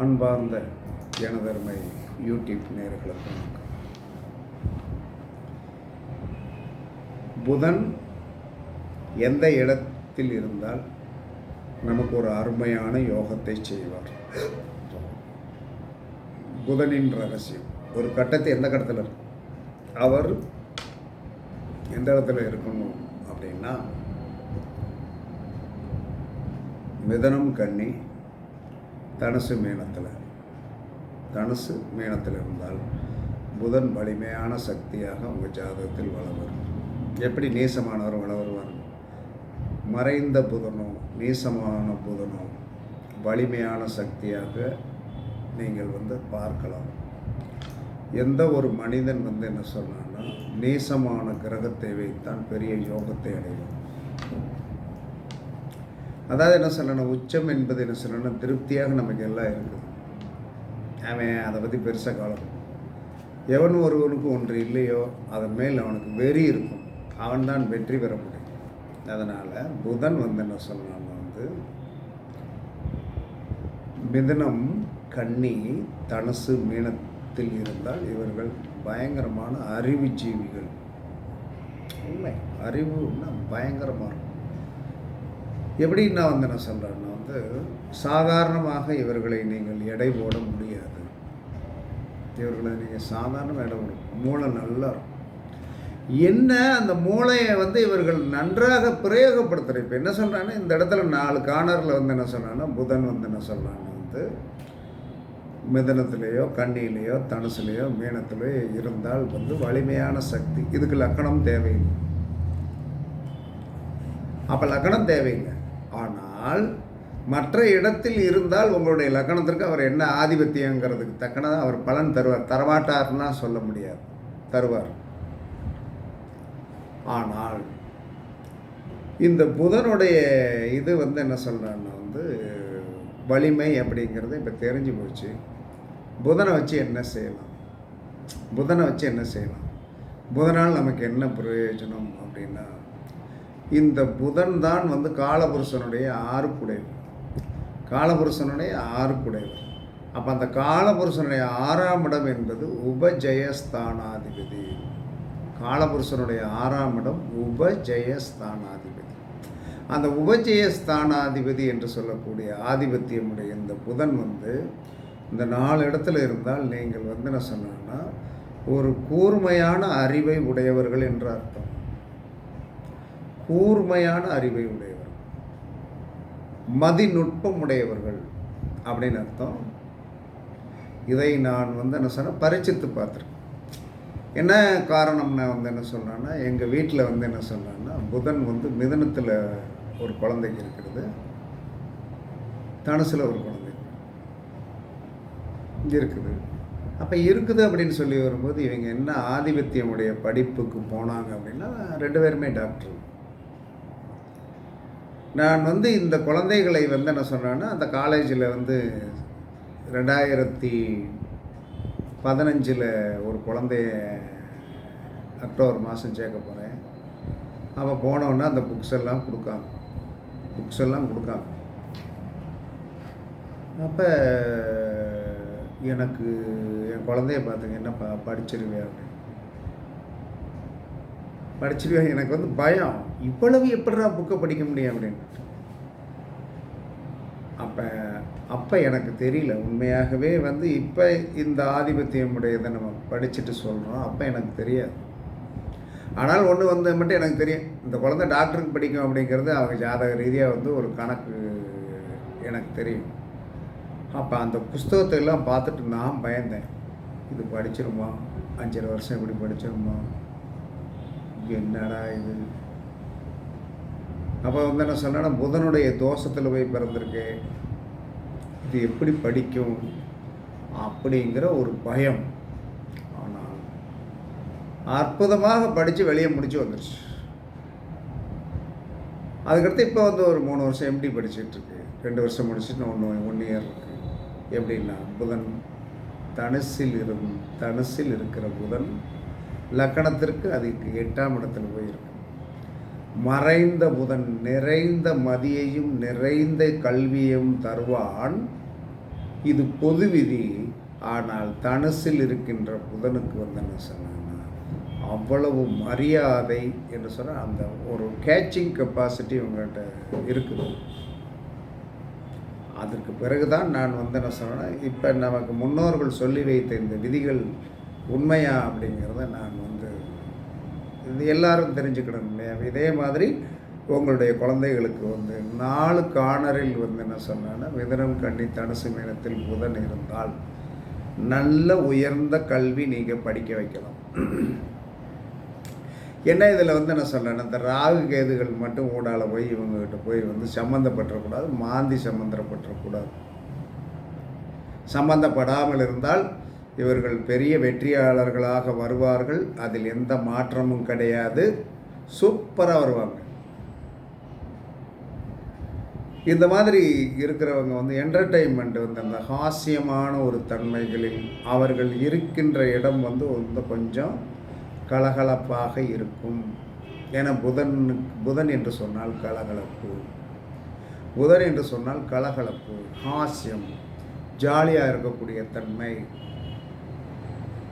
அன்பார்ந்த எனதருமை யூடியூப் நேர்களுக்கு வணக்கம். புதன் எந்த இடத்தில் இருந்தால் நமக்கு ஒரு அருமையான யோகத்தை செய்வார். புதனின் ரகசியம் ஒரு கட்டத்தை எந்த கட்டத்தில் இருக்கும் அவர் எந்த இடத்துல இருக்கணும் அப்படின்னா மிதனம் கண்ணி தனுசு மீனத்தில். தனுசு மீனத்தில் இருந்தால் புதன் வலிமையான சக்தியாக உங்கள் ஜாதகத்தில் வள வரும். எப்படி நீசமானவர் வள வருவார்? மறைந்த புதனோ நீசமான புதனோ வலிமையான சக்தியாக நீங்கள் வந்து பார்க்கலாம். எந்த ஒரு மனிதன் வந்து என்ன சொன்னான்னா நீசமான கிரகத்தை வைத்தான் பெரிய யோகத்தை அடைவான். அதாவது என்ன சொல்லணும் உச்சம் என்பது என்ன சொல்லணும் திருப்தியாக நமக்கு எல்லாம் இருக்குது. அவன் அதை பற்றி பெருசாக காலம் எவன் ஒருவனுக்கு ஒன்று இல்லையோ அதன் மேல் அவனுக்கு வெறி இருக்கும். அவன்தான் வெற்றி பெற முடியும். அதனால் புதன் வந்து என்ன சொன்னான்னா வந்து மிதனம் கன்னி தனுசு மீனத்தில் இருந்தால் இவர்கள் பயங்கரமான அறிவு ஜீவிகள். உண்மை அறிவுன்னா பயங்கரமாக இருக்கும். எப்படி நான் வந்து என்ன சொல்கிறேன்னா வந்து சாதாரணமாக இவர்களை நீங்கள் எடை போட முடியாது. இவர்களை நீங்கள் சாதாரண எடை போட மூளை நல்லா இருக்கும். என்ன அந்த மூளையை வந்து இவர்கள் நன்றாக பிரயோகப்படுத்துகிற இப்போ என்ன சொல்கிறாங்கன்னா இந்த இடத்துல நாலு கார்னரில் வந்து என்ன சொல்கிறாங்கன்னா புதன் வந்து என்ன சொல்கிறாங்கன்னா வந்து மிதனத்திலேயோ கண்ணியிலேயோ தனுசுலேயோ மீனத்திலேயோ இருந்தால் வந்து வலிமையான சக்தி. இதுக்கு லக்கணம் தேவையில்லை. அப்போ லக்கணம் தேவையில்லை. ஆனால் மற்ற இடத்தில் இருந்தால் உங்களுடைய லக்கணத்திற்கு அவர் என்ன ஆதிபத்தியங்கிறதுக்கு தக்கன அவர் பலன் தருவார். தரமாட்டார்னா சொல்ல முடியாது. தருவார். ஆனால் இந்த புதனுடைய இது வந்து என்ன சொல்கிறான்னா வந்து வலிமை அப்படிங்கிறது இப்போ தெரிஞ்சு போச்சு. புதனை வச்சு என்ன செய்யலாம்? புதனை வச்சு என்ன செய்யலாம்? புதனால் நமக்கு என்ன பிரயோஜனம் அப்படின்னா இந்த புதன் தான் வந்து காலபுருஷனுடைய ஆறுக்குடையவர். காலபுருஷனுடைய ஆறுக்குடையவர். அப்போ அந்த காலபுருஷனுடைய ஆறாம் இடம் என்பது உபஜயஸ்தானாதிபதி. காலபுருஷனுடைய ஆறாம் இடம் உபஜயஸ்தானாதிபதி. அந்த உபஜயஸ்தானாதிபதி என்று சொல்லக்கூடிய ஆதிபத்தியமுடைய இந்த புதன் வந்து இந்த நாலு இடத்துல இருந்தால் நீங்கள் வந்து என்ன சொன்னீங்கன்னா ஒரு கூர்மையான அறிவை உடையவர்கள் என்று அர்த்தம். கூர்மையான அறிவை உடையவர். மதிநுட்பம் உடையவர்கள் அப்படின்னு அர்த்தம். இதை நான் வந்து என்ன சொன்னேன் பரிச்சித்து பார்த்துருக்கேன். என்ன காரணம்னா வந்து என்ன சொல்கிறேன்னா எங்கள் வீட்டில் வந்து என்ன சொன்னேன்னா புதன் வந்து மிதனத்தில் ஒரு குழந்தைக்கு இருக்கிறது. தனுசில் ஒரு குழந்தை இருக்குது. அப்போ இருக்குது அப்படின்னு சொல்லி வரும்போது இவங்க என்ன ஆதிபத்தியமுடைய படிப்புக்கு போனாங்க அப்படின்னா ரெண்டு பேருமே டாக்டர். நான் வந்து இந்த குழந்தைகளை வந்து என்ன சொன்னேன்னா அந்த காலேஜில் வந்து ரெண்டாயிரத்தி பதினஞ்சில் ஒரு குழந்தைய அக்டோபர் மாதம் சேர்க்க போகிறேன் அவன் போனோன்னா அந்த புக்ஸ் எல்லாம் கொடுக்காங்க. புக்ஸ் எல்லாம் கொடுக்காங்க. அப்போ எனக்கு என் குழந்தைய பார்த்துங்க என்ன ப படிச்சிருவேன் அப்படின்னு. படிச்சிருவேன் எனக்கு வந்து பயம். இவ்வளவு எப்படிடா புக்கை படிக்க முடியும் அப்படின்னு. அப்போ அப்போ எனக்கு தெரியல. உண்மையாகவே வந்து இப்போ இந்த ஆதிபத்தியமுடையதை நம்ம படிச்சுட்டு சொல்கிறோம் அப்போ எனக்கு தெரியாது. ஆனால் ஒன்று வந்து மட்டும் எனக்கு தெரியும். இந்த குழந்தை டாக்டருக்கு படிக்கும் அப்படிங்கிறது அவங்க ஜாதக ரீதியாக வந்து ஒரு கணக்கு எனக்கு தெரியும். அப்போ அந்த புஸ்தகத்தை எல்லாம் பார்த்துட்டு நான் பயந்தேன். இது படிச்சிருமா? அஞ்சரை வருஷம் இப்படி படிச்சிருமா? என்னடா இது? அப்போ வந்து என்ன சொன்னா புதனுடைய தோஷத்தில் போய் பிறந்திருக்கு. இது எப்படி படிக்கும்? அப்படிங்கிற ஒரு பயம். ஆனால் அற்புதமாக படித்து வெளியே முடிச்சு வந்துருச்சு. அதுக்கடுத்து இப்போ வந்து ஒரு மூணு வருஷம் எம்டி படிச்சுட்டு இருக்கு. ரெண்டு வருஷம் முடிச்சுட்டு ஒன்று ஒன் இயர் இருக்கு. எப்படின்னா புதன் தனுசில் இரு தனுசில் இருக்கிற புதன் லக்கணத்திற்கு அதுக்கு எட்டாம் இடத்துல போயிருக்கு. மறைந்த புதன் நிறைந்த மதியையும் நிறைந்த கல்வியையும் தருவான். இது பொது விதி. ஆனால் தனுசில் இருக்கின்ற புதனுக்கு வந்து என்ன சொன்னாங்கன்னா அவ்வளவு மரியாதை என்று சொன்னால் அந்த ஒரு கேட்சிங் கெப்பாசிட்டி உங்கள்கிட்ட இருக்குது. அதற்கு பிறகுதான் நான் வந்து என்ன சொன்னேன்னா இப்போ நமக்கு முன்னோர்கள் சொல்லி வைத்த இந்த விதிகள் உண்மையா அப்படிங்கிறத நான் வந்து இது எல்லாரும் தெரிஞ்சுக்கணும் இல்லையா? இதே மாதிரி உங்களுடைய குழந்தைகளுக்கு வந்து நாலு காணரில் வந்து என்ன சொன்னேன்னா மிதனம் கண்ணி தனுசு மீனத்தில் புதன் இருந்தால் நல்ல உயர்ந்த கல்வி நீங்கள் படிக்க வைக்கலாம் என்ன இதில் வந்து என்ன சொல்கிறேன் இந்த ராகு கேதுகள் மட்டும் ஊடால போய் இவங்ககிட்ட போய் வந்து சம்மந்தப்பட்டுறக்கூடாது மாந்தி சம்மந்தப்பட்டுறக்கூடாது சம்மந்தப்படாமல் இருந்தால் இவர்கள் பெரிய வெற்றியாளர்களாக வருவார்கள். அதில் எந்த மாற்றமும் கிடையாது. சூப்பராக வருவாங்க. இந்த மாதிரி இருக்கிறவங்க வந்து என்டர்டெயின்மெண்ட் வந்து அந்த ஹாஸ்யமான ஒரு தன்மைகளில் அவர்கள் இருக்கின்ற இடம் வந்து வந்து கொஞ்சம் கலகலப்பாக இருக்கும். ஏன்னா புதன் புதன் என்று சொன்னால் கலகலப்பு. புதன் என்று சொன்னால் கலகலப்பு ஹாஸ்யம் ஜாலியாக இருக்கக்கூடிய தன்மை.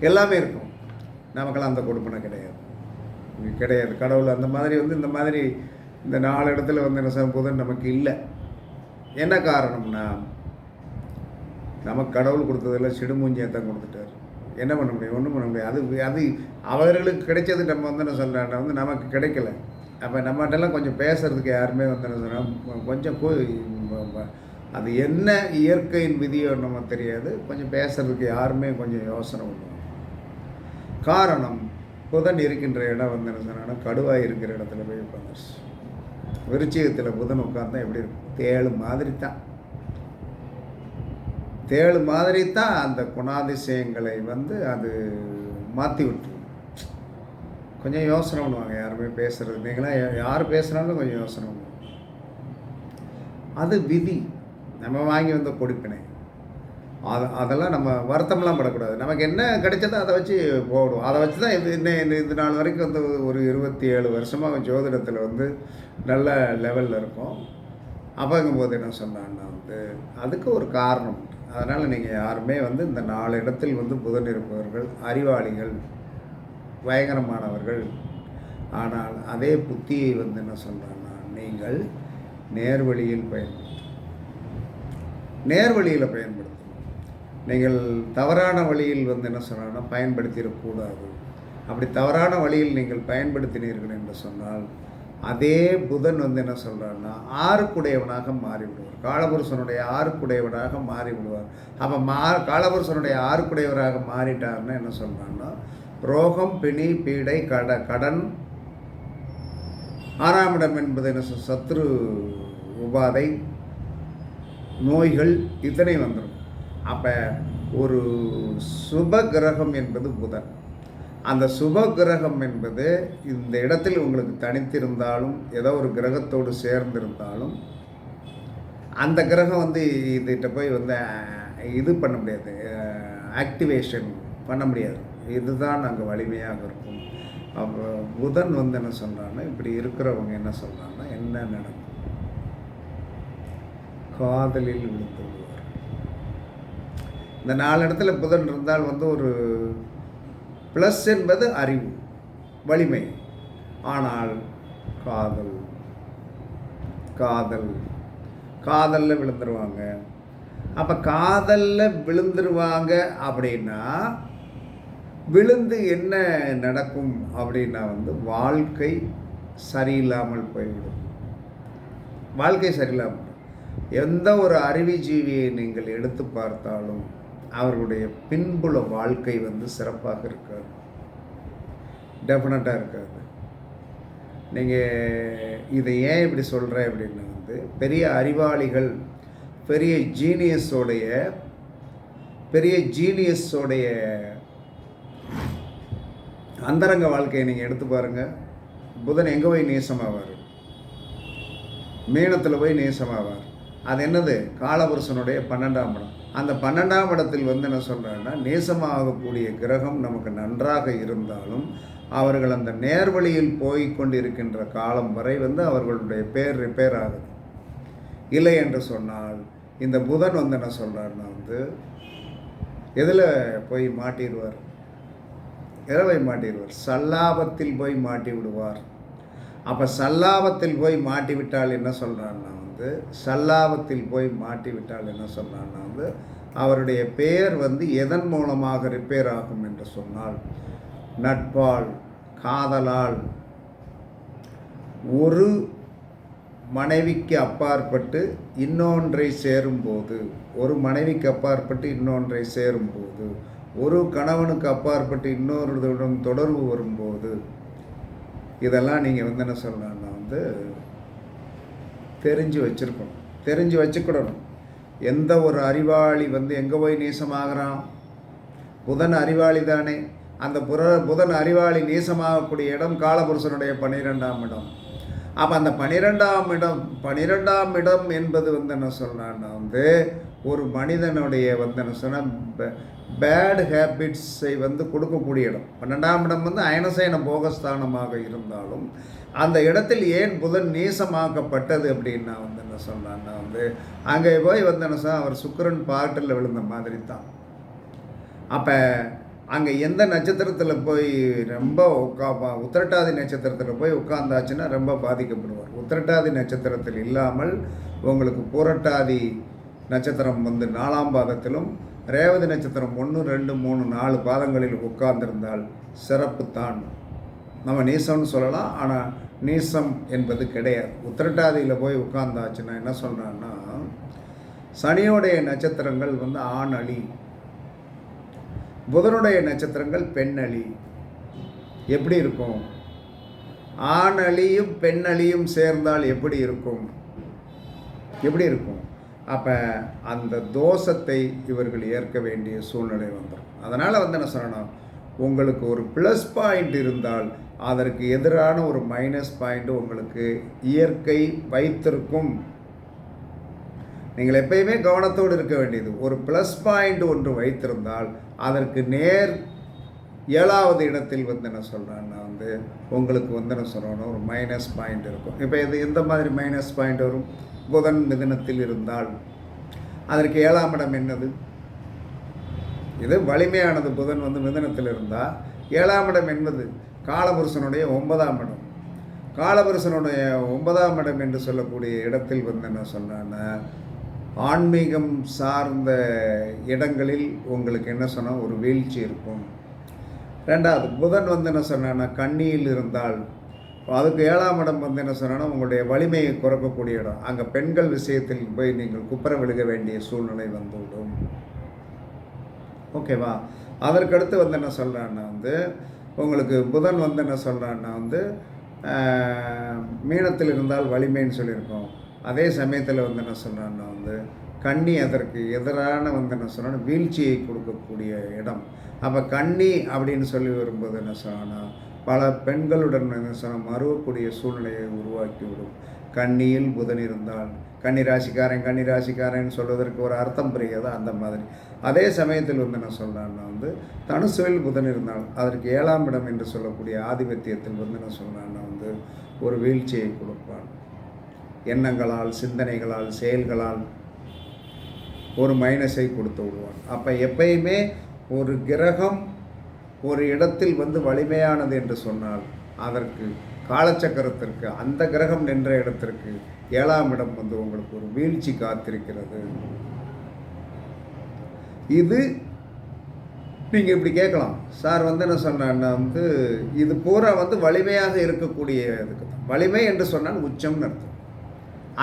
எல்லாமே இருக்கும். நமக்கெல்லாம் அந்த கொடுப்பனை கிடையாது. கிடையாது. கடவுள் அந்த மாதிரி வந்து இந்த மாதிரி இந்த நாலு இடத்துல வந்து என்ன சொல்ல நமக்கு இல்லை. என்ன காரணம்னா நமக்கு கடவுள் கொடுத்ததெல்லாம் சிடுமூஞ்சியை தான் கொடுத்துட்டார். என்ன பண்ண முடியும்? ஒன்றும் பண்ண முடியாது. அது அது அவர்களுக்கு கிடைச்சது நம்ம வந்து என்ன சொல்கிறாங்க வந்து நமக்கு கிடைக்கல. அப்போ நம்மகிட்டலாம் கொஞ்சம் பேசுகிறதுக்கு யாருமே வந்து என்ன கொஞ்சம் கு- அது என்ன இயற்கையின் விதியோ நம்ம தெரியாது. கொஞ்சம் பேசுகிறதுக்கு யாருமே கொஞ்சம் யோசனை பண்ணுவாங்க காரணம் புதன் இருக்கின்ற இடம் வந்து என்ன சொன்னாங்கன்னா கடுவாய் இருக்கிற இடத்துல போய் உட்காந்துருச்சு விருச்சிகத்தில் புதன் உட்கார்ந்தா எப்படி இருக்கும்? தேழு மாதிரி தான் தேளு மாதிரி தான் அந்த குணாதிசயங்களை வந்து அது மாற்றி விட்டுரும். கொஞ்சம் யோசனை பண்ணுவாங்க யாருமே பேசுறது. நீங்களாம் யார் பேசுனாலும் கொஞ்சம் யோசனை பண்ணுவாங்க. அது விதி. நம்ம வாங்கி வந்த கொடுப்பினை. அது அதெல்லாம் நம்ம வருத்தம்லாம் படக்கூடாது. நமக்கு என்ன கிடைச்சதோ அதை வச்சு போடும் அதை வச்சு தான் இது இன்னும் இது நாள் வரைக்கும் வந்து ஒரு இருபத்தி ஏழு வருஷமாக ஜோதிடத்தில் வந்து நல்ல லெவலில் இருக்கும். அப்போங்கும்போது என்ன சொன்னான்னா வந்து அதுக்கு ஒரு காரணம் அதனால் நீங்கள் யாருமே வந்து இந்த நாலு இடத்தில் வந்து புதன் இருப்பவர்கள் அறிவாளிகள் பயங்கரமானவர்கள். ஆனால் அதே புத்தியை வந்து என்ன சொல்கிறான்னா நீங்கள் நேர்வழியில் பயன்படுத்தும் நேர்வழியில் பயன்படுத்தணும். நீங்கள் தவறான வழியில் வந்து என்ன சொன்னான்னா பயன்படுத்திடக்கூடாது. அப்படி தவறான வழியில் நீங்கள் பயன்படுத்தினீர்கள் என்று சொன்னால் அதே புதன் வந்து என்ன சொல்கிறான்னா ஆறுக்குடையவனாக மாறிவிடுவார். காலபுருஷனுடைய ஆறுக்குடையவனாக மாறிவிடுவார். அப்போ மா காலபுருஷனுடைய ஆறுக்குடையவராக மாறிட்டார்னா என்ன சொல்கிறான்னா ரோகம் பிணி பீடை கட கடன் ஆறாம் இடம் என்பது என்ன சொல் சத்ரு உபாதை நோய்கள் இத்தனை வந்துடும் அப்போ ஒரு சுப கிரகம் என்பது புதன். அந்த சுப கிரகம் என்பது இந்த இடத்தில் உங்களுக்கு தனித்திருந்தாலும் ஏதோ ஒரு கிரகத்தோடு சேர்ந்திருந்தாலும் அந்த கிரகம் வந்து இதுகிட்ட போய் வந்து இது பண்ண முடியாது. ஆக்டிவேஷன் பண்ண முடியாது. இதுதான் அங்கே வலிமையாக இருக்கும். அப்போ புதன் வந்து என்ன சொல்கிறான்னா இப்படி இருக்கிறவங்க என்ன சொல்கிறாங்கன்னா என்ன நடக்கும்? காதலில் விழுந்து இந்த நாலு இடத்துல புதன் இருந்தால் வந்து ஒரு ப்ளஸ் என்பது அறிவு வலிமை. ஆனால் காதல் காதல் காதலில் விழுந்துருவாங்க. அப்போ காதலில் விழுந்துருவாங்க அப்படின்னா விழுந்து என்ன நடக்கும் அப்படின்னா வந்து வாழ்க்கை சரியில்லாமல் போய்விடும். வாழ்க்கை சரியில்லாமல் எந்த ஒரு அறிவுஜீவியை நீங்கள் எடுத்து பார்த்தாலும் அவர்களுடைய பின்புல வாழ்க்கை வந்து சிறப்பாக இருக்காது. டெஃபினட்டாக இருக்காது. நீங்கள் இதை ஏன் இப்படி சொல்கிறேன் அப்படின்னு வந்து பெரிய அறிவாளிகள் பெரிய ஜீனியஸோடைய பெரிய ஜீனியஸோடைய அந்தரங்க வாழ்க்கையை நீங்கள் எடுத்து பாருங்கள் புதன் எங்கே போய் நேசமாவார்? மீனத்தில் போய் நேசமாவார். அது என்னது? காலபுருஷனுடைய பன்னெண்டாம் படம் அந்த பன்னெண்டாம் இடத்தில் வந்து என்ன சொல்கிறேன்னா நேசமாகக்கூடிய கிரகம் நமக்கு நன்றாக இருந்தாலும் அவர்கள் அந்த நேர்வழியில் போய் கொண்டிருக்கின்ற காலம் வரை வந்து அவர்களுடைய பேர் ரிப்பேர் ஆகுது. இல்லை என்று சொன்னால் இந்த புதன் வந்து என்ன சொல்கிறாருன்னா வந்து எதில் போய் மாட்டிடுவார்? எதில் போய் மாட்டிடுவார்? சல்லாபத்தில் போய் மாட்டி விடுவார். அப்போ சல்லாபத்தில் போய் மாட்டி விட்டால் என்ன சொல்கிறான்னா வந்து சல்லாபத்தில் போய் மாட்டி விட்டால் என்ன சொன்னான்னா வந்து அவருடைய பெயர் வந்து எதன் மூலமாக ரிப்பேர் ஆகும் என்று சொன்னால் நட்பால் காதலால். ஒரு மனைவிக்கு அப்பாற்பட்டு இன்னொன்றை சேரும்போது ஒரு மனைவிக்கு அப்பாற்பட்டு இன்னொன்றை சேரும்போது ஒரு கணவனுக்கு அப்பாற்பட்டு இன்னொருடன் தொடர்பு வரும்போது இதெல்லாம் நீங்கள் வந்து என்ன சொல்லலாம்னா வந்து தெரிஞ்சு வச்சுருக்கணும். தெரிஞ்சு வச்சுக்கிடணும். எந்த ஒரு அறிவாளி வந்து எங்கே போய் நேசமாகிறான்? புதன் அறிவாளி தானே. அந்த புற புதன் அறிவாளி நேசமாகக்கூடிய இடம் காலபுருஷனுடைய பன்னிரெண்டாம் இடம். அப்போ அந்த பனிரெண்டாம் இடம் பனிரெண்டாம் இடம் என்பது வந்து என்ன சொல்கிறான்னா வந்து ஒரு மனிதனுடைய வந்து என்ன சொன்னால் பேட் ஹேபிட்ஸை வந்து கொடுக்கக்கூடிய இடம். பன்னெண்டாம் இடம் வந்து அயனசேன போகஸ்தானமாக இருந்தாலும் அந்த இடத்தில் ஏன் புதன் நீசமாக்கப்பட்டது அப்படின்னா வந்து என்ன சொன்னான்னா வந்து அங்கே போய் வந்து என்ன சொன்னால் அவர் சுக்கரன் பாட்டில் விழுந்த மாதிரி தான் அப்போ அங்கே எந்த நட்சத்திரத்தில் போய் ரொம்ப உட்கா உத்திரட்டாதி நட்சத்திரத்தில் போய் உட்காந்தாச்சுன்னா ரொம்ப பாதிக்கப்படுவார். உத்திரட்டாதி நட்சத்திரத்தில் இல்லாமல் உங்களுக்கு புரட்டாதி நட்சத்திரம் வந்து நாலாம் பாதத்திலும் ரேவதி நட்சத்திரம் ஒன்று ரெண்டு மூணு நாலு பாதங்களில் உட்கார்ந்திருந்தால் சிறப்பு தான் நம்ம நீசம்னு சொல்லலாம் ஆனால் நீசம் என்பது கிடையாது. உத்திரட்டாதியில் போய் உட்கார்ந்தாச்சுன்னா என்ன சொல்கிறான்னா சனியோடைய நட்சத்திரங்கள் வந்து ஆண் அழி புதனுடைய நட்சத்திரங்கள் பெண்ணளி எப்படி இருக்கும்? ஆணழியும் பெண்ணழியும் சேர்ந்தால் எப்படி இருக்கும்? எப்படி இருக்கும்? அப்போ அந்த தோஷத்தை இவர்கள் ஏற்க வேண்டிய சூழ்நிலை வந்துடும் அதனால் வந்து என்ன சொல்லணும்? உங்களுக்கு ஒரு ப்ளஸ் பாயிண்ட் இருந்தால் அதற்கு எதிரான ஒரு மைனஸ் பாயிண்ட் உங்களுக்கு இயற்கை வைத்திருக்கும். நீங்கள் எப்பயுமே கவனத்தோடு இருக்க வேண்டியது. ஒரு ப்ளஸ் பாயிண்ட் ஒன்று வைத்திருந்தால் அதற்கு நேர் ஏழாவது இடத்தில் வந்து என்ன சொல்கிறேன்னா வந்து உங்களுக்கு வந்து என்ன சொல்லணும்? ஒரு மைனஸ் பாயிண்ட் இருக்கும். இப்போ இது எந்த மாதிரி மைனஸ் பாயிண்ட் வரும்? புதன் மிதனத்தில் இருந்தால் அதற்கு ஏழாம் இடம் என்னது? இது வலிமையானது புதன் வந்து மிதனத்தில் இருந்தால் ஏழாம் இடம் என்பது காலபுருஷனுடைய ஒன்பதாம் இடம். காலபுருஷனுடைய ஒன்பதாம் இடம் என்று சொல்லக்கூடிய இடத்தில் வந்து என்ன சொன்னான்னா ஆன்மீகம் சார்ந்த இடங்களில் உங்களுக்கு என்ன சொன்னால் ஒரு வீழ்ச்சி இருக்கும். ரெண்டாவது புதன் வந்து என்ன சொன்னான்னா கண்ணியில் இருந்தால் அதுக்கு ஏழாம் இடம் வந்து என்ன சொன்னால் உங்களுடைய வலிமையை குறைக்கக்கூடிய இடம். அங்கே பெண்கள் விஷயத்தில் போய் நீங்கள் குப்பர விழுக வேண்டிய சூழ்நிலை வந்துவிடும். ஓகேவா அதற்கடுத்து வந்து என்ன சொல்கிறேன்னா வந்து உங்களுக்கு புதன் வந்து என்ன சொல்கிறேன்னா வந்து மீனத்தில் இருந்தால் வலிமைன்னு சொல்லியிருக்கோம். அதே சமயத்தில் வந்து என்ன சொல்கிறேன்னா வந்து கன்னி அதற்கு எதிரான வந்து என்ன சொன்னால் வீழ்ச்சியை கொடுக்கக்கூடிய இடம். அப்போ கன்னி அப்படின்னு சொல்லி வரும்போது என்ன சொன்னா பல பெண்களுடன் சொன்ன மறுவக்கூடிய சூழ்நிலையை உருவாக்கிவிடும். கண்ணியில் புதன் இருந்தால் கன்னி ராசிக்காரன் கன்னி ராசிக்காரன் சொல்வதற்கு ஒரு அர்த்தம் புரியாது அந்த மாதிரி. அதே சமயத்தில் வந்து என்ன சொல்கிறான்னா வந்து தனுசுவில் புதன் இருந்தால் அதற்கு ஏழாம் இடம் என்று சொல்லக்கூடிய ஆதிபத்தியத்தில் வந்து என்ன சொல்கிறான்னா வந்து ஒரு வீழ்ச்சியை கொடுப்பான். எண்ணங்களால் சிந்தனைகளால் செயல்களால் ஒரு மைனஸை கொடுத்து விடுவான். அப்போ எப்பயுமே ஒரு கிரகம் ஒரு இடத்தில் வந்து வலிமையானது என்று சொன்னால் அதற்கு காலச்சக்கரத்திற்கு அந்த கிரகம் நின்ற இடத்திற்கு ஏழாம் இடம் வந்து உங்களுக்கு ஒரு வீழ்ச்சி காத்திருக்கிறது. இது நீங்கள் இப்படி கேட்கலாம். சார் வந்து என்ன சொன்னா வந்து இது பூரா வந்து வலிமையாக இருக்கக்கூடிய இதுக்கு தான். வலிமை என்று சொன்னால் உச்சம்னு அர்த்தம்.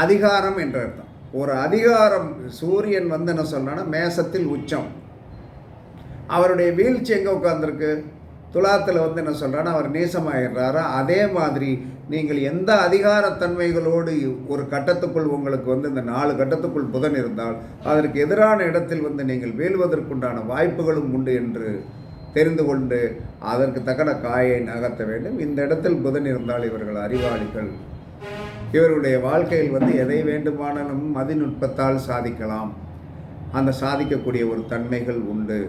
அதிகாரம் என்ற அர்த்தம். ஒரு அதிகாரம் சூரியன் வந்து என்ன சொன்னான்னா மேசத்தில் உச்சம். அவருடைய வீழ்ச்சி எங்கே உட்காந்துருக்கு துலாத்தில் வந்து என்ன சொல்கிறான்னா அவர் நேசமாயிடுறாரா? அதே மாதிரி நீங்கள் எந்த அதிகாரத்தன்மைகளோடு ஒரு கட்டத்துக்குள் உங்களுக்கு வந்து இந்த நாலு கட்டத்துக்குள் புதன் இருந்தால் அதற்கு எதிரான இடத்தில் வந்து நீங்கள் வீழ்வதற்குண்டான வாய்ப்புகளும் உண்டு என்று தெரிந்து கொண்டு அதற்கு தக்கன காயை நகர்த்த வேண்டும். இந்த இடத்தில் புதன் இருந்தால் இவர்கள் அறிவாளிகள். இவருடைய வாழ்க்கையில் வந்து எதை வேண்டுமானாலும் மதிநுட்பத்தால் சாதிக்கலாம். அந்த சாதிக்கக்கூடிய ஒரு தன்மைகள் உண்டு.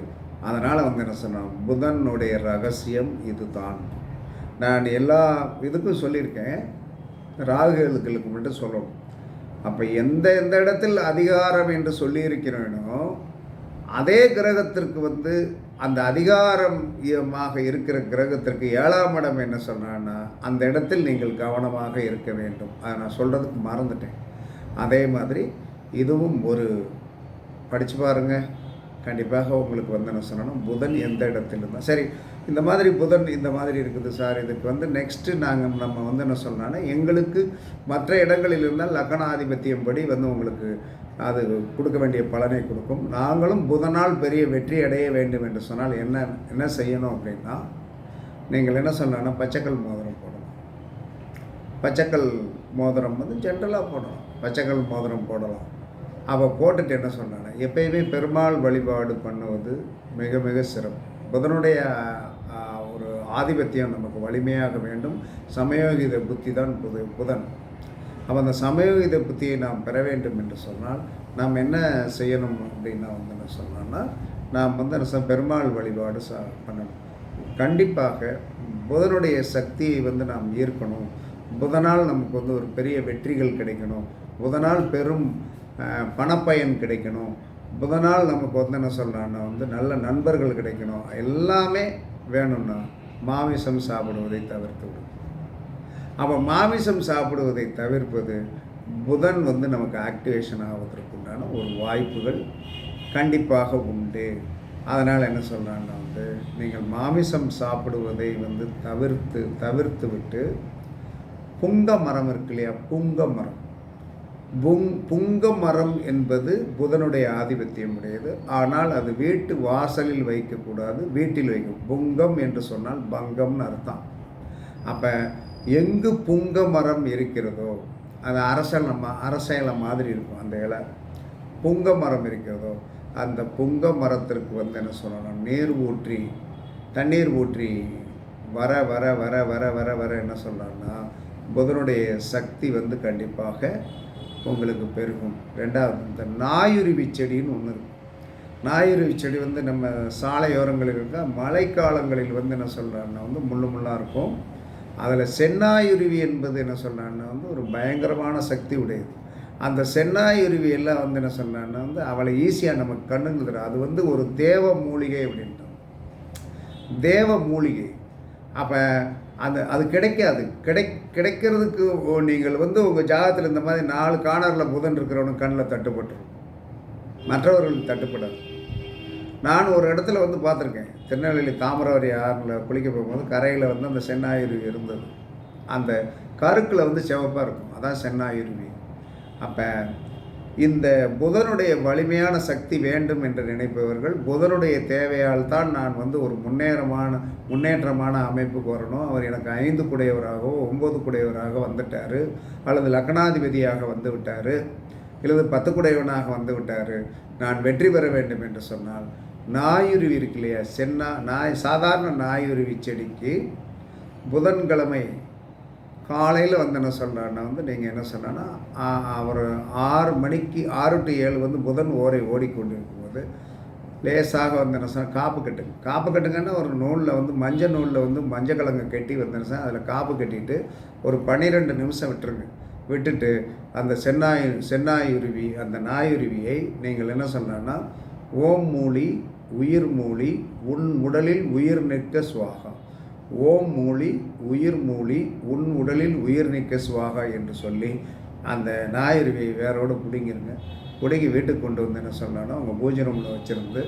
அதனால் வந்து என்ன சொன்னோம் புதனுடைய ரகசியம் இதுதான். நான் எல்லா இதுக்கும் சொல்லியிருக்கேன். ராகுகளுக்கு மட்டும் சொல்லணும். அப்போ எந்த எந்த இடத்தில் அதிகாரம் என்று சொல்லியிருக்கிறேனோ அதே கிரகத்திற்கு வந்து அந்த அதிகாரமாக இருக்கிற கிரகத்திற்கு ஏழாம் இடம் என்ன சொன்னான்னா அந்த இடத்தில் நீங்கள் கவனமாக இருக்க வேண்டும். அதை நான் சொல்கிறதுக்கு மறந்துட்டேன். அதே மாதிரி இதுவும் ஒரு படித்து பாருங்கள் கண்டிப்பாக உங்களுக்கு வந்து என்ன சொன்னோன்னா புதன் எந்த இடத்துல இருந்தால் சரி இந்த மாதிரி புதன் இந்த மாதிரி இருக்குது சார். இதுக்கு வந்து நெக்ஸ்ட்டு நாங்கள் நம்ம வந்து என்ன சொன்னோன்னா எங்களுக்கு மற்ற இடங்களில் இருந்தால் லக்னாதிபத்தியம் படி வந்து உங்களுக்கு அது கொடுக்க வேண்டிய பலனை கொடுக்கும். நாங்களும் புதனால் பெரிய வெற்றி அடைய வேண்டும் என்று சொன்னால் என்ன என்ன செய்யணும் அப்படின்னா நீங்கள் என்ன சொன்னா பச்சைக்கல் மோதிரம் போடணும். பச்சைக்கல் மோதிரம் வந்து ஜென்ரலாக போடணும். பச்சைக்கல் மோதிரம் போடலாம். அவள் போட்டுட்டு என்ன சொன்னான் எப்பயுமே பெருமாள் வழிபாடு பண்ணுவது மிக மிக சிறப்பு. புதனுடைய ஒரு ஆதிபத்தியம் நமக்கு வலிமையாக வேண்டும். சமயோகித புத்தி தான் புது புதன். அப்போ அந்த சமயோகித புத்தியை நாம் பெற வேண்டும் என்று சொன்னால் நாம் என்ன செய்யணும் அப்படின்னா வந்து என்ன சொன்னோன்னா நாம் வந்து என்ன பெருமாள் வழிபாடு ச பண்ணணும். கண்டிப்பாக புதனுடைய சக்தியை வந்து நாம் ஈர்க்கணும். புதனால் நமக்கு வந்து ஒரு பெரிய வெற்றிகள் கிடைக்கணும். புதனால் பெரும் பணப்பயன் கிடைக்கணும். புதனால் நமக்கு வந்து என்ன சொல்கிறான்னா வந்து நல்ல நண்பர்கள் கிடைக்கணும். எல்லாமே வேணும்னா மாமிசம் சாப்பிடுவதை தவிர்த்து விடும் அப்போ மாமிசம் சாப்பிடுவதை தவிர்ப்பது புதன் வந்து நமக்கு ஆக்டிவேஷன் ஆவதற்குண்டான ஒரு வாய்ப்புகள் கண்டிப்பாக உண்டு. அதனால் என்ன சொல்கிறான்னா வந்து நீங்கள் மாமிசம் சாப்பிடுவதை வந்து தவிர்த்து தவிர்த்து விட்டு புங்க மரம் இருக்கு இல்லையா? புங்க மரம். புங் புங்க மரம் என்பது புதனுடைய ஆதிபத்தியம் உடையது. ஆனால் அது வீட்டு வாசலில் வைக்கக்கூடாது. வீட்டில் வைக்கும் புங்கம் என்று சொன்னால் பங்கம்னு அர்த்தம். அப்போ எங்கு புங்க மரம் இருக்கிறதோ அது அரசல் நம்ம அரசல மாதிரி இருக்கும் அந்த இலை. புங்க மரம் இருக்கிறதோ அந்த புங்க மரத்திற்கு வந்து என்ன சொல்லணும்? நீர் ஊற்றி தண்ணீர் ஊற்றி வர வர வர வர வர வர என்ன சொல்லலாம்னா புதனுடைய சக்தி வந்து கண்டிப்பாக உங்களுக்கு பெருகும். ரெண்டாவது இந்த நாயுருவி செடின்னு ஒன்று இருக்கும் நாயுருவி செடி வந்து நம்ம சாலையோரங்களில் இருக்க மழைக்காலங்களில் வந்து என்ன சொல்கிறாங்கன்னா வந்து முள்ளு முள்ளாக இருக்கும். அதில் சென்னாயுருவி என்பது என்ன சொல்கிறான்னா வந்து ஒரு பயங்கரமான சக்தி உடையது. அந்த சென்னாயுருவி எல்லாம் வந்து என்ன சொன்னான்னா வந்து அவளை ஈஸியாக நமக்கு கண்ணுங்கிறது அது வந்து ஒரு தேவ மூலிகை அப்படின்ட்டு தேவ மூலிகை. அப்போ அந்த அது கிடைக்காது. கிடை கிடைக்கிறதுக்கு நீங்கள் வந்து உங்கள் ஜாதகத்தில் இந்த மாதிரி நாலு காணரில் புதன் இருக்கிறவனுக்கு கண்ணில் தட்டுப்பட்டுரும். மற்றவர்களுக்கு தட்டுப்படாது. நான் ஒரு இடத்துல வந்து பார்த்துருக்கேன். திருநெல்வேலி தாமிரவரி ஆறில் குளிக்க போகும்போது கரையில் வந்து அந்த சென்னாயிருவி இருந்தது. அந்த கருக்கில் வந்து செவப்பாக இருக்கும். அதான் சென்னாயிருவி. அப்போ இந்த புதனுடைய வலிமையான சக்தி வேண்டும் என்று நினைப்பவர்கள் புதனுடைய தேவையால் தான் நான் வந்து ஒரு முன்னேறமான முன்னேற்றமான அமைப்புக்கு வரணும். அவர் எனக்கு ஐந்து குடையவராகவோ ஒம்பது குடையவராக வந்துட்டார். அல்லது லக்னாதிபதியாக வந்து விட்டார். அல்லது பத்து குடையவனாக வந்து விட்டார். நான் வெற்றி பெற வேண்டும் என்று சொன்னால் நாயுருவி இருக்கு இல்லையா? சென்னா நாய் சாதாரண நாயுருவி செடிக்கு புதன்கிழமை காலையில் வந்து என்ன சொல்கிறேன்னா வந்து நீங்கள் என்ன சொன்னேன்னா அவர் ஆறு மணிக்கு ஆறு டு ஏழு வந்து புதன் ஓரை ஓடிக்கொண்டிருக்கும் போது லேசாக வந்து என்ன சொன்னால் காப்பு கட்டுங்க. காப்பு கட்டுங்கன்னா ஒரு நூலில் வந்து மஞ்சள் நூலில் வந்து மஞ்சள் கிழங்கு கட்டி வந்து என்ன அதில் காப்பு கட்டிட்டு ஒரு பன்னிரெண்டு நிமிஷம் விட்டுருங்க. விட்டுட்டு அந்த சென்னாய் சென்னாயுருவி அந்த நாயுருவியை நீங்கள் என்ன சொன்னா ஓம் மூலி உயிர் மூலி உன் உடலில் உயிர் நிற்க சுவாகம். ஓம் மூலி உயிர் மூலி உன் உடலில் உயிர் நிற்க சுவாகா என்று சொல்லி அந்த ஞாயிறுவியை வேரோடு பிடிங்கிருங்க. பிடுங்கி வீட்டுக்கு கொண்டு வந்து என்ன சொன்னாலும் அவங்க பூஜை ரூமில் வச்சுருந்து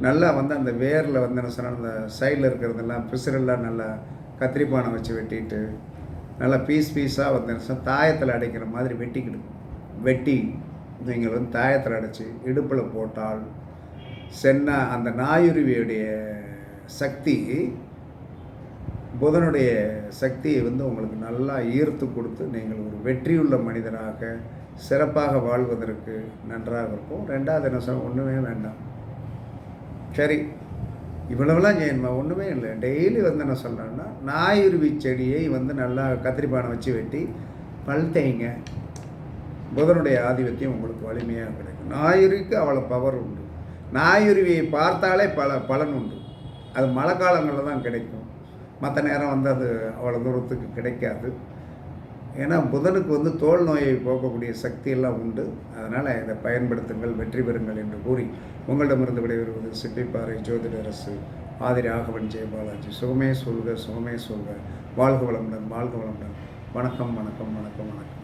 நல்லா வந்து அந்த வேரில் வந்து என்ன சொன்னால் அந்த சைடில் இருக்கிறதெல்லாம் பிசுரெல்லாம் நல்லா கத்திரிப்பானை வச்சு வெட்டிட்டு நல்லா பீஸ் பீஸாக வந்து என்ன சொன்னால் தாயத்தில் அடைக்கிற மாதிரி வெட்டிக்கிடும் வெட்டி நீங்கள் வந்து தாயத்தில் அடைச்சி இடுப்பில் போட்டால் சென்னா அந்த நாயுருவியுடைய சக்தி புதனுடைய சக்தியை வந்து உங்களுக்கு நல்லா ஈர்த்து கொடுத்து நீங்கள் ஒரு வெற்றியுள்ள மனிதராக சிறப்பாக வாழ்வதற்கு நன்றாக இருக்கும் ரெண்டாவது என்ன ஒன்றுமே வேண்டாம். சரி இவ்வளவுலாம் செய்யணுமா? ஒன்றுமே இல்லை. டெய்லி வந்து என்ன சொல்கிறேன்னா நாயுருவி செடியை வந்து நல்லா கத்திரிப்பானை வச்சு வெட்டி பல் தேய்ங்க. புதனுடைய ஆதிபத்தியம் உங்களுக்கு வலிமையாக கிடைக்கும். நாயுருவிக்கு அவ்வளோ பவர் உண்டு. நாயுருவியை பார்த்தாலே பல பலன் உண்டு. அது மழை காலங்களில் தான் கிடைக்கும். மற்ற நேரம் வந்து அது அவ்வளோ தூரத்துக்கு கிடைக்காது. ஏன்னா புதனுக்கு வந்து தோல் நோயை போக்கக்கூடிய சக்தியெல்லாம் உண்டு. அதனால் இதை பயன்படுத்துங்கள் வெற்றி பெறுங்கள் என்று கூறி உங்களிடமிருந்து விடைபெறுவது சிப்பிப்பாறை ஜோதிடரசு ஆதி ராகவன் ஜெயபாலாஜி சுகமே சொல்க சுகமே சொல்க. வாழ்க வளமுடன் வாழ்க வளமுடன். வணக்கம் வணக்கம் வணக்கம் வணக்கம்.